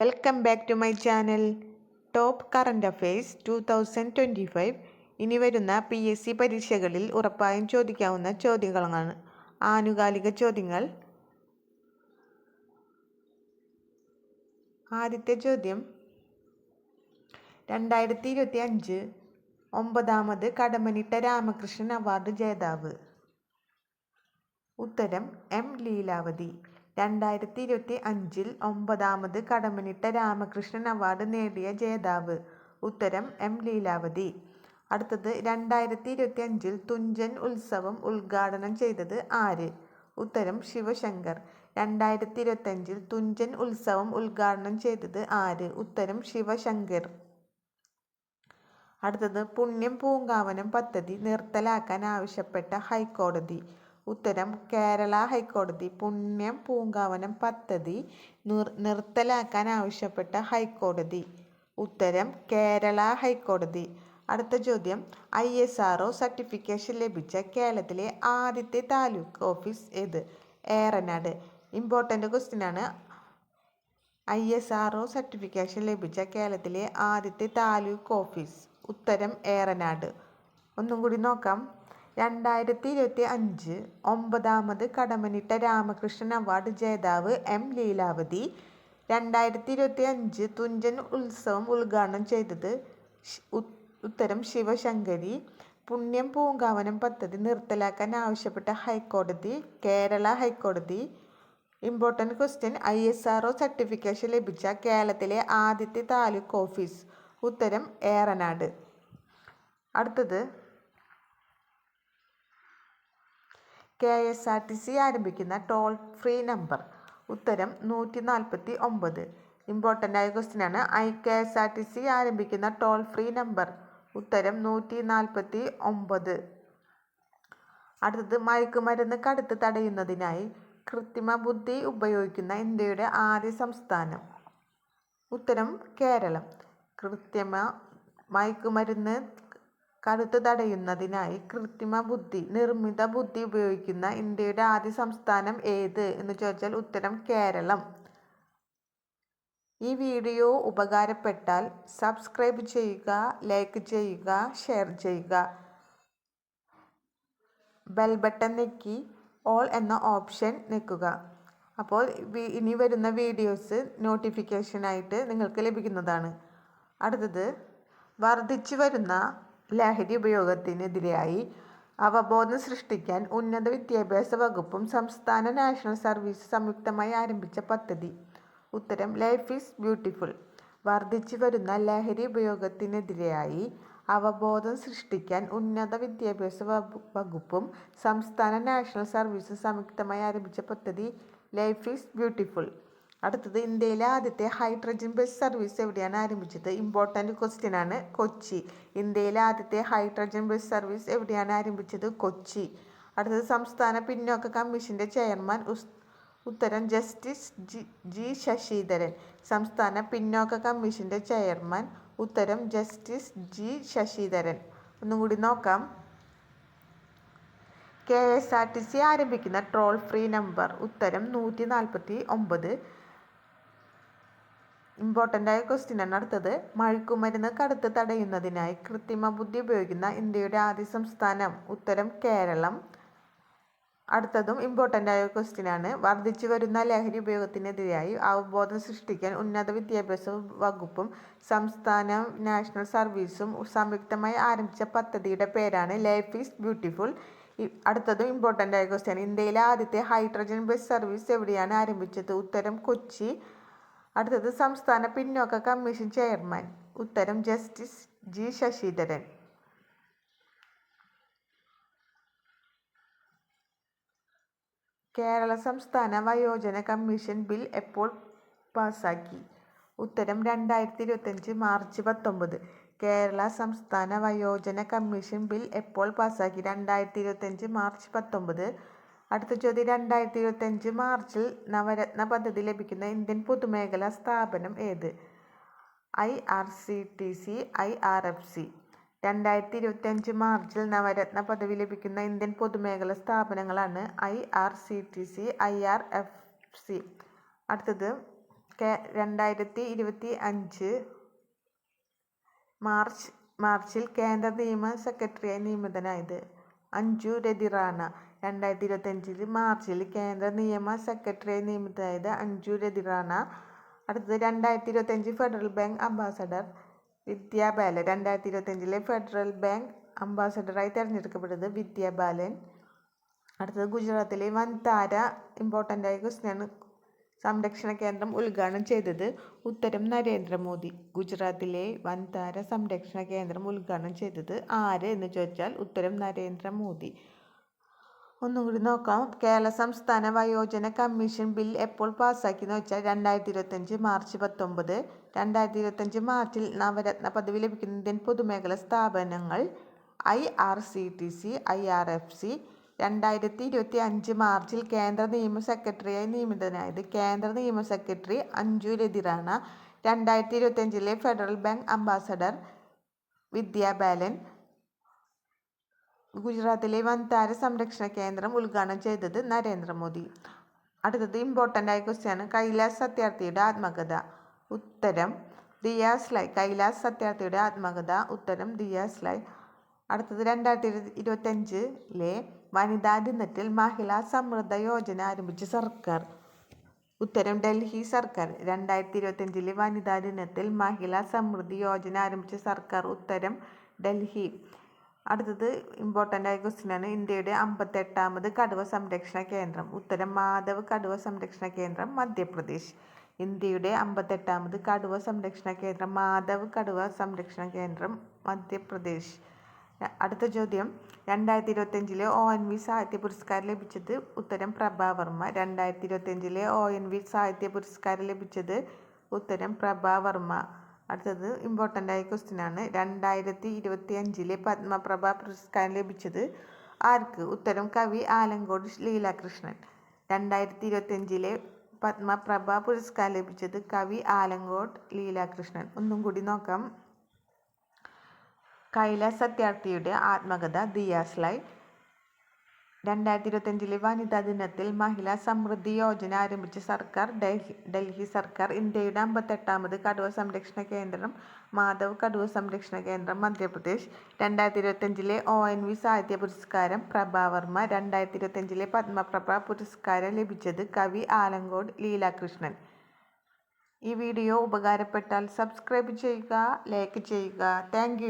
Welcome back to my channel top current affairs two thousand twenty five ഇനി വരുന്ന P S C പരീക്ഷകളിൽ ഉറപ്പായും ചോദിക്കാവുന്ന ചോദ്യങ്ങളാണ്. ആനുകാലിക ചോദ്യങ്ങൾ. ആദ്യത്തെ ചോദ്യം. രണ്ടായിരത്തി ഇരുപത്തി അഞ്ച് ഒമ്പതാമത് കടമനിട്ട രാമകൃഷ്ണൻ അവാർഡ് ജേതാവ്. ഉത്തരം എം ലീലാവതി. രണ്ടായിരത്തി ഇരുപത്തി അഞ്ചിൽ ഒമ്പതാമത് കടമനിട്ട രാമകൃഷ്ണൻ അവാർഡ് നേടിയ ജേതാവ്. ഉത്തരം എം ലീലാവതി. അടുത്തത് രണ്ടായിരത്തി ഇരുപത്തി അഞ്ചിൽ തുഞ്ചൻ ഉത്സവം ഉദ്ഘാടനം ചെയ്തത് ആര്? ഉത്തരം ശിവശങ്കർ. രണ്ടായിരത്തി ഇരുപത്തി അഞ്ചിൽ തുഞ്ചൻ ഉത്സവം ഉദ്ഘാടനം ചെയ്തത് ആര്? ഉത്തരം ശിവശങ്കർ. അടുത്തത് പുണ്യം പൂങ്കാവനം പദ്ധതി നിർത്തലാക്കാൻ ആവശ്യപ്പെട്ട ഹൈക്കോടതി. ഉത്തരം കേരള ഹൈക്കോടതി പുണ്യം പൂങ്കാവനം പദ്ധതി നിർ നിർത്തലാക്കാൻ ആവശ്യപ്പെട്ട ഹൈക്കോടതി. ഉത്തരം കേരള ഹൈക്കോടതി. അടുത്ത ചോദ്യം I S R O certification ലഭിച്ച കേരളത്തിലെ ആദ്യത്തെ താലൂക്ക് ഓഫീസ് ഏത്? ഏറനാട്. ഇമ്പോർട്ടന്റ് ക്വസ്റ്റ്യൻ ആണ്. I S R O certification ലഭിച്ച കേരളത്തിലെ ആദ്യത്തെ താലൂക്ക് ഓഫീസ്. ഉത്തരം ഏറനാട്. ഒന്നും കൂടി നോക്കാം. രണ്ടായിരത്തി ഇരുപത്തി അഞ്ച് ഒമ്പതാമത് കടമനിട്ട രാമകൃഷ്ണൻ അവാർഡ് ജേതാവ് എം ലീലാവതി. രണ്ടായിരത്തി ഇരുപത്തി അഞ്ച് തുഞ്ചൻ ഉത്സവം ഉദ്ഘാടനം ചെയ്തത് ഉത്തരം ശിവശങ്കരി. പുണ്യം പൂങ്കാവനം പദ്ധതി നിർത്തലാക്കാൻ ആവശ്യപ്പെട്ട ഹൈക്കോടതി കേരള ഹൈക്കോടതി. Important question I S R O certification ലഭിച്ച കേരളത്തിലെ ആദ്യത്തെ താലൂക്ക് ഓഫീസ്. ഉത്തരം ഏറനാട്. അടുത്തത് K S R T C ആരംഭിക്കുന്ന ടോൾ ഫ്രീ നമ്പർ. ഉത്തരം നൂറ്റി നാൽപ്പത്തി ഒമ്പത് ഇമ്പോർട്ടന്റ് ആയ ക്വസ്റ്റ്യൻ ആണ് I K S R T C ആരംഭിക്കുന്ന ടോൾ ഫ്രീ നമ്പർ. ഉത്തരം നൂറ്റി നാൽപ്പത്തി ഒമ്പത് അടുത്തത് മയക്കുമരുന്ന് കടുത്ത് തടയുന്നതിനായി കൃത്രിമ ബുദ്ധി ഉപയോഗിക്കുന്ന ഇന്ത്യയുടെ ആദ്യ സംസ്ഥാനം. ഉത്തരം കേരളം. കൃത്രിമ മയക്കുമരുന്ന് കടുത്ത് തടയുന്നതിനായി കൃത്രിമ ബുദ്ധി നിർമ്മിത ബുദ്ധി ഉപയോഗിക്കുന്ന ഇന്ത്യയുടെ ആദ്യ സംസ്ഥാനം ഏത് എന്ന് ചോദിച്ചാൽ ഉത്തരം കേരളം. ഈ വീഡിയോ ഉപകാരപ്പെട്ടാൽ സബ്സ്ക്രൈബ് ചെയ്യുക ലൈക്ക് ചെയ്യുക ഷെയർ ചെയ്യുക. ബെൽ ബട്ടൺ ഞെക്കി ഓൾ എന്ന ഓപ്ഷൻ നിൽക്കുക അപ്പോൾ ഇനി വരുന്ന വീഡിയോസ് നോട്ടിഫിക്കേഷനായിട്ട് നിങ്ങൾക്ക് ലഭിക്കുന്നതാണ്. അടുത്തത് വർദ്ധിച്ചു വരുന്ന ലഹരി ഉപയോഗത്തിനെതിരായി അവബോധം സൃഷ്ടിക്കാൻ ഉന്നത വിദ്യാഭ്യാസ വകുപ്പും സംസ്ഥാന നാഷണൽ സർവീസ് സംയുക്തമായി ആരംഭിച്ച പദ്ധതി. ഉത്തരം ലൈഫ് ഈസ് ബ്യൂട്ടിഫുൾ. വർദ്ധിച്ചു വരുന്ന ലഹരി ഉപയോഗത്തിനെതിരായി അവബോധം സൃഷ്ടിക്കാൻ ഉന്നത വിദ്യാഭ്യാസ വകുപ്പും സംസ്ഥാന നാഷണൽ സർവീസ് സംയുക്തമായി ആരംഭിച്ച പദ്ധതി ലൈഫ് ഈസ് ബ്യൂട്ടിഫുൾ. അടുത്തത് ഇന്ത്യയിലെ ആദ്യത്തെ ഹൈഡ്രജൻ ബസ് സർവീസ് എവിടെയാണ് ആരംഭിച്ചത്? ഇമ്പോർട്ടന്റ് ക്വസ്റ്റ്യൻ ആണ്. കൊച്ചി. ഇന്ത്യയിലെ ആദ്യത്തെ ഹൈഡ്രജൻ ബസ് സർവീസ് എവിടെയാണ് ആരംഭിച്ചത്? കൊച്ചി. അടുത്തത് സംസ്ഥാന പിന്നോക്ക കമ്മീഷന്റെ ചെയർമാൻ ഉത്തരം ജസ്റ്റിസ് ജി ജി ശശിധരൻ. സംസ്ഥാന പിന്നോക്ക കമ്മീഷന്റെ ചെയർമാൻ ഉത്തരം ജസ്റ്റിസ് ജി ശശിധരൻ. ഒന്നും കൂടി നോക്കാം. K S R T C ആരംഭിക്കുന്ന ട്രോൾ ഫ്രീ നമ്പർ ഉത്തരം നൂറ്റി നാൽപ്പത്തി ഒമ്പത് ഇമ്പോർട്ടന്റ് ആയ ക്വസ്റ്റ്യൻ ആണ് അടുത്തത്. മയക്കുമരുന്ന് കടുത്ത് തടയുന്നതിനായി കൃത്രിമ ബുദ്ധി ഉപയോഗിക്കുന്ന ഇന്ത്യയുടെ ആദ്യ സംസ്ഥാനം ഉത്തരം കേരളം. അടുത്തതും ഇമ്പോർട്ടന്റ് ആയ ക്വസ്റ്റ്യൻ ആണ്. വർദ്ധിച്ചു വരുന്ന ലഹരി ഉപയോഗത്തിനെതിരായി അവബോധം സൃഷ്ടിക്കാൻ ഉന്നത വിദ്യാഭ്യാസ വകുപ്പും സംസ്ഥാന നാഷണൽ സർവീസും സംയുക്തമായി ആരംഭിച്ച പദ്ധതിയുടെ പേരാണ് ലൈഫ് ഈസ് ബ്യൂട്ടിഫുൾ അടുത്തതും ഇമ്പോർട്ടന്റ് ആയ ക്വസ്റ്റ്യൻ ഇന്ത്യയിലെ ആദ്യത്തെ ഹൈഡ്രജൻ ബസ് സർവീസ് എവിടെയാണ് ആരംഭിച്ചത്? ഉത്തരം കൊച്ചി. അടുത്തത് സംസ്ഥാന പിന്നോക്ക കമ്മീഷൻ ചെയർമാൻ. ഉത്തരം ജസ്റ്റിസ് ജി ശശിധരൻ. കേരള സംസ്ഥാന വയോജന കമ്മീഷൻ ബിൽ എപ്പോൾ പാസാക്കി? ഉത്തരം രണ്ടായിരത്തി ഇരുപത്തഞ്ച് മാർച്ച് പത്തൊമ്പത്. കേരള സംസ്ഥാന വയോജന കമ്മീഷൻ ബിൽ എപ്പോൾ പാസാക്കി? രണ്ടായിരത്തി ഇരുപത്തഞ്ച് മാർച്ച് പത്തൊമ്പത്. അടുത്ത ചോദ്യം രണ്ടായിരത്തി ഇരുപത്തഞ്ച് മാർച്ചിൽ നവരത്ന പദ്ധതി ലഭിക്കുന്ന ഇന്ത്യൻ പൊതുമേഖലാ സ്ഥാപനം ഏത്? I R C T C I R F C. രണ്ടായിരത്തി ഇരുപത്തിയഞ്ച് മാർച്ചിൽ നവരത്ന പദവി ലഭിക്കുന്ന ഇന്ത്യൻ പൊതുമേഖലാ സ്ഥാപനങ്ങളാണ് I R C T C I R F C. അടുത്തത് കേ രണ്ടായിരത്തി ഇരുപത്തി അഞ്ച് മാർച്ച് മാർച്ചിൽ കേന്ദ്ര നിയമ സെക്രട്ടറിയായി നിയമിതനായത് അഞ്ജു രതി റാണ രണ്ടായിരത്തി ഇരുപത്തഞ്ചിൽ മാർച്ചിൽ കേന്ദ്ര നിയമ സെക്രട്ടറിയായി നിയമിതനായത് അഞ്ജു രതി റാണ അടുത്തത് രണ്ടായിരത്തി ഇരുപത്തഞ്ച് federal bank ambassador Vidya Balan. രണ്ടായിരത്തി ഇരുപത്തഞ്ചിലെ ഫെഡറൽ ബാങ്ക് അംബാസഡറായി തിരഞ്ഞെടുക്കപ്പെട്ടത് വിദ്യാ ബാലൻ. അടുത്തത് ഗുജറാത്തിലെ വൻതാര ഇമ്പോർട്ടന്റ് ആയ ക്വസ്റ്റ്യനാണ് സംരക്ഷണ കേന്ദ്രം ഉദ്ഘാടനം ചെയ്തത് ഉത്തരം നരേന്ദ്രമോദി. ഗുജറാത്തിലെ വൻതാര സംരക്ഷണ കേന്ദ്രം ഉദ്ഘാടനം ചെയ്തത് ആര് എന്ന് ചോദിച്ചാൽ ഉത്തരം നരേന്ദ്രമോദി. ഒന്നും കൂടി നോക്കാം. കേരള സംസ്ഥാന വയോജന കമ്മീഷൻ ബിൽ എപ്പോൾ പാസ്സാക്കിയെന്ന് വെച്ചാൽ രണ്ടായിരത്തി ഇരുപത്തഞ്ച് മാർച്ച് പത്തൊമ്പത്. രണ്ടായിരത്തി ഇരുപത്തഞ്ച് മാർച്ചിൽ നവരത്ന പദവി ലഭിക്കുന്ന ഇന്ത്യൻ പൊതുമേഖല സ്ഥാപനങ്ങൾ I R C T C I R F C. രണ്ടായിരത്തി ഇരുപത്തി അഞ്ച് മാർച്ചിൽ കേന്ദ്ര നിയമ സെക്രട്ടറിയായി നിയമിതനായത് കേന്ദ്ര നിയമ സെക്രട്ടറി അഞ്ജു രതിറാണ. രണ്ടായിരത്തി ഇരുപത്തഞ്ചിലെ federal bank ambassador Vidya Balan ഗുജറാത്തിലെ വൻതാര സംരക്ഷണ കേന്ദ്രം ഉദ്ഘാടനം ചെയ്തത് നരേന്ദ്രമോദി. അടുത്തത് ഇമ്പോർട്ടന്റ് ആയ ക്വസ്റ്റ്യാണ് കൈലാസ് സത്യാർത്ഥിയുടെ ആത്മകഥ. ഉത്തരം ദിയാസ് ലൈ. കൈലാസ് സത്യാർത്ഥിയുടെ ആത്മകഥ. ഉത്തരം ദിയാസ് ലൈ. അടുത്തത് രണ്ടായിരത്തി ഇരു ഇരുപത്തഞ്ചിലെ വനിതാ ദിനത്തിൽ മഹിളാ സമൃദ്ധ യോജന ആരംഭിച്ച സർക്കാർ. ഉത്തരം ഡൽഹി സർക്കാർ. രണ്ടായിരത്തി ഇരുപത്തഞ്ചിലെ വനിതാ ദിനത്തിൽ മഹിളാ സമൃദ്ധി യോജന ആരംഭിച്ച സർക്കാർ. ഉത്തരം ഡൽഹി. അടുത്തത് ഇമ്പോർട്ടന്റ് ആയ ക്വസ്റ്റ്യൻ ആണ്. ഇന്ത്യയുടെ അമ്പത്തെട്ടാമത് കടുവ സംരക്ഷണ കേന്ദ്രം. ഉത്തരം മാധവ് കടുവ സംരക്ഷണ കേന്ദ്രം മധ്യപ്രദേശ്. ഇന്ത്യയുടെ അമ്പത്തെട്ടാമത് കടുവ സംരക്ഷണ കേന്ദ്രം മാധവ് കടുവ സംരക്ഷണ കേന്ദ്രം മധ്യപ്രദേശ്. അടുത്ത ചോദ്യം. രണ്ടായിരത്തി ഇരുപത്തഞ്ചിലെ ഒ എൻ വി സാഹിത്യ പുരസ്കാരം ലഭിച്ചത് ഉത്തരം പ്രഭാവർമ്മ രണ്ടായിരത്തി ഇരുപത്തഞ്ചിലെ ഒ എൻ വി സാഹിത്യ പുരസ്കാരം ലഭിച്ചത് ഉത്തരം പ്രഭാവർമ്മ അടുത്തത് ഇമ്പോർട്ടന്റ് ആയ ക്വസ്റ്റ്യൻ ആണ്. രണ്ടായിരത്തി ഇരുപത്തി അഞ്ചിലെ പത്മപ്രഭ പുരസ്കാരം ലഭിച്ചത് ആർക്ക്? ഉത്തരം കവി ആലങ്കോട് ലീലാകൃഷ്ണൻ. രണ്ടായിരത്തി ഇരുപത്തഞ്ചിലെ പത്മപ്രഭ പുരസ്കാരം ലഭിച്ചത് കവി ആലങ്കോട് ലീലാകൃഷ്ണൻ. ഒന്നും കൂടി നോക്കാം. കൈലാസ് സത്യാർത്ഥിയുടെ ആത്മകഥ ദിയാസ് ലൈ രണ്ടായിരത്തി ഇരുപത്തഞ്ചിലെ വനിതാ ദിനത്തിൽ മഹിളാ സമൃദ്ധി യോജന ആരംഭിച്ച സർക്കാർ ഡൽഹി ഡൽഹി സർക്കാർ ഇന്ത്യയുടെ അമ്പത്തെട്ടാമത് കടുവ സംരക്ഷണ കേന്ദ്രം മാധവ് കടുവ സംരക്ഷണ കേന്ദ്രം മധ്യപ്രദേശ്. രണ്ടായിരത്തി ഇരുപത്തഞ്ചിലെ ഒ എൻ വി സാഹിത്യ പുരസ്കാരം പ്രഭാവർമ്മ രണ്ടായിരത്തി ഇരുപത്തഞ്ചിലെ പത്മപ്രഭ പുരസ്കാരം ലഭിച്ചത് കവി ആലങ്കോട് ലീലാകൃഷ്ണൻ. ഈ വീഡിയോ ഉപകാരപ്പെട്ടാൽ സബ്സ്ക്രൈബ് ചെയ്യുക ലൈക്ക് ചെയ്യുക. താങ്ക്